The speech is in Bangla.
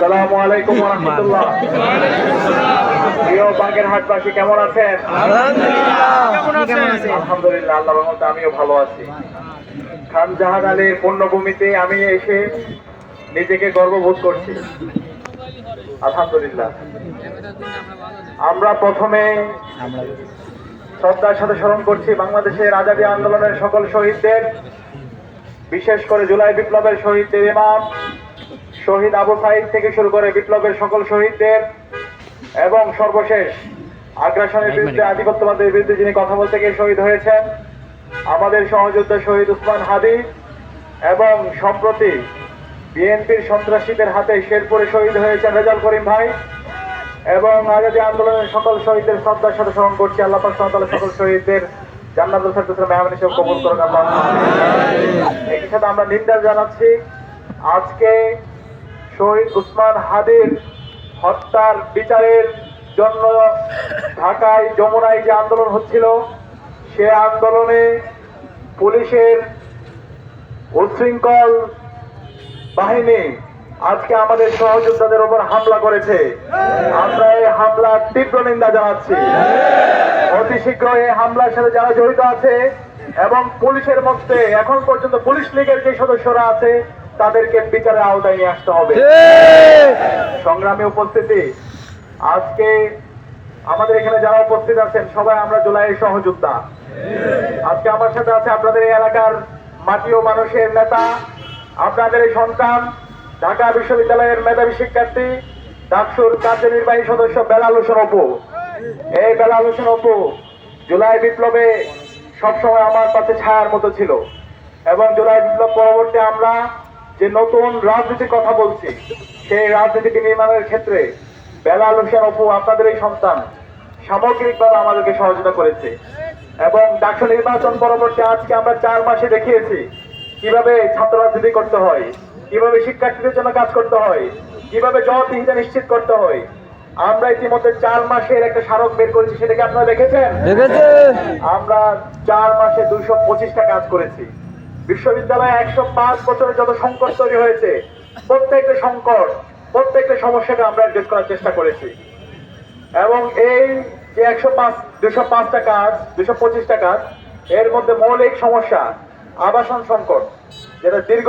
সালামু আলাইকুম রহমতুল্লাহ। প্রিয় বাগেরহাটবাসী কেমন আছেন? আলহামদুলিল্লাহ। আল্লাহ রহমতে আমিও ভালো আছি। খান জাহান আলীর পুণ্যভূমিতে আমি এসে নিজেকে গর্ববোধ করছি। আলহামদুলিল্লাহ। আমরা প্রথমে শ্রদ্ধার সাথে স্মরণ করছি বাংলাদেশের আজাদী আন্দোলনের সকল শহীদদের বিশেষ করে জুলাই বিপ্লবের শহীদদের ইমাম শহীদ আবু সাইদ থেকে শুরু করে বিপ্লবের সকল শহীদদের এবং সর্বশেষ আগ্রাসনের বিরুদ্ধে আধিপত্যবাদের বিরুদ্ধে যিনি কথা বলতে গিয়ে শহীদ হয়েছেন আমাদের সহযোদ্ধা শহীদ উসমান হাদি এবং সম্প্রতি বিএনপির সন্ত্রাসীদের হাতে শেরপুরে শহীদ হয়েছেন রেজাল করিম ভাই এবং আজাদী আন্দোলনের সকল শহীদদের শ্রদ্ধার সাথে স্মরণ করছি। আল্লাহ পাক সকল শহীদদের জান্নাতুল ফেরদৌসের মেহমান হিসেবে কবুল করুন। আল্লাহ একই সাথে আমরা নিন্দা জানাচ্ছি। আজকে শহীদ উসমান হাদির হত্যার বিচারের জন্য ঢাকায় যমুনায় যে আন্দোলন হচ্ছিল, সে আন্দোলনে পুলিশের উচ্ছৃঙ্খল বাহিনী আজকে আমাদের সহযোদ্ধাদের উপর হামলা করেছে। আমরা এই হামলার তীব্র নিন্দা জানাচ্ছি। অতি শীঘ্র এই হামলার সাথে যারা জড়িত আছে এবং পুলিশের মধ্যে এখন পর্যন্ত পুলিশ লীগের যে সদস্যরা আছে তাদেরকে বিচারের আওতায় নিয়ে আসতে হবে। সংগ্রামে উপস্থিতি। আজকে আমাদের এখানে যারা উপস্থিত আছেন সবাই আমরা জুলাইয়ের সহযোদ্ধা। আজকে আমার সাথে আছে আপনাদের এই এলাকার মাটি ও মানুষের নেতা আপনাদের এই সন্তান ঢাকা বিশ্ববিদ্যালয়ের মেধাবী শিক্ষার্থী ডাকসুর কার্যনির্বাহী সদস্য বেলাল হোসেন অপু। এই বেলাল হোসেন অপু জুলাই বিপ্লবে সবসময় আমার কাছে ছায়ার মতো ছিল। এবং জুলাই বিপ্লব পরবর্তী আমরা যে নতুন রাজনীতির কথা বলছি সেই রাজনীতি নির্মাণের ক্ষেত্রে বেলাল হোসেন অপু আপনাদের এই সন্তান সামগ্রিকভাবে আমাদেরকে সহযোগিতা করেছে। এবং ডাকসু নির্বাচন পরবর্তী আজকে আমরা চার মাসে দেখিয়েছি কীভাবে ছাত্র রাজনীতি করতে হয় কীভাবে শিক্ষার্থীদের জন্য কাজ করতে হয় কীভাবে জবাবদিহিতা নিশ্চিত করতে হয়। আমরা ইতিমধ্যে চার মাসের একটা স্মারক বের করেছি সেটাকে আপনারা দেখেছেন? আমরা চার মাসে দুইশো পঁচিশটা কাজ করেছি। বিশ্ববিদ্যালয়ে একশো পাঁচ বছরে যত সংকট তৈরি হয়েছে, প্রত্যেকটা সংকট, প্রত্যেকটা সমস্যাকে আমরা অ্যাড্রেস করার চেষ্টা করেছি। এবং এই যে একশো পাঁচ, দুশো পাঁচটা কাজ, দুশো পঁচিশটা কাজ, এর মধ্যে মৌলিক সমস্যা, আবাসন সংকট, যেটা দীর্ঘ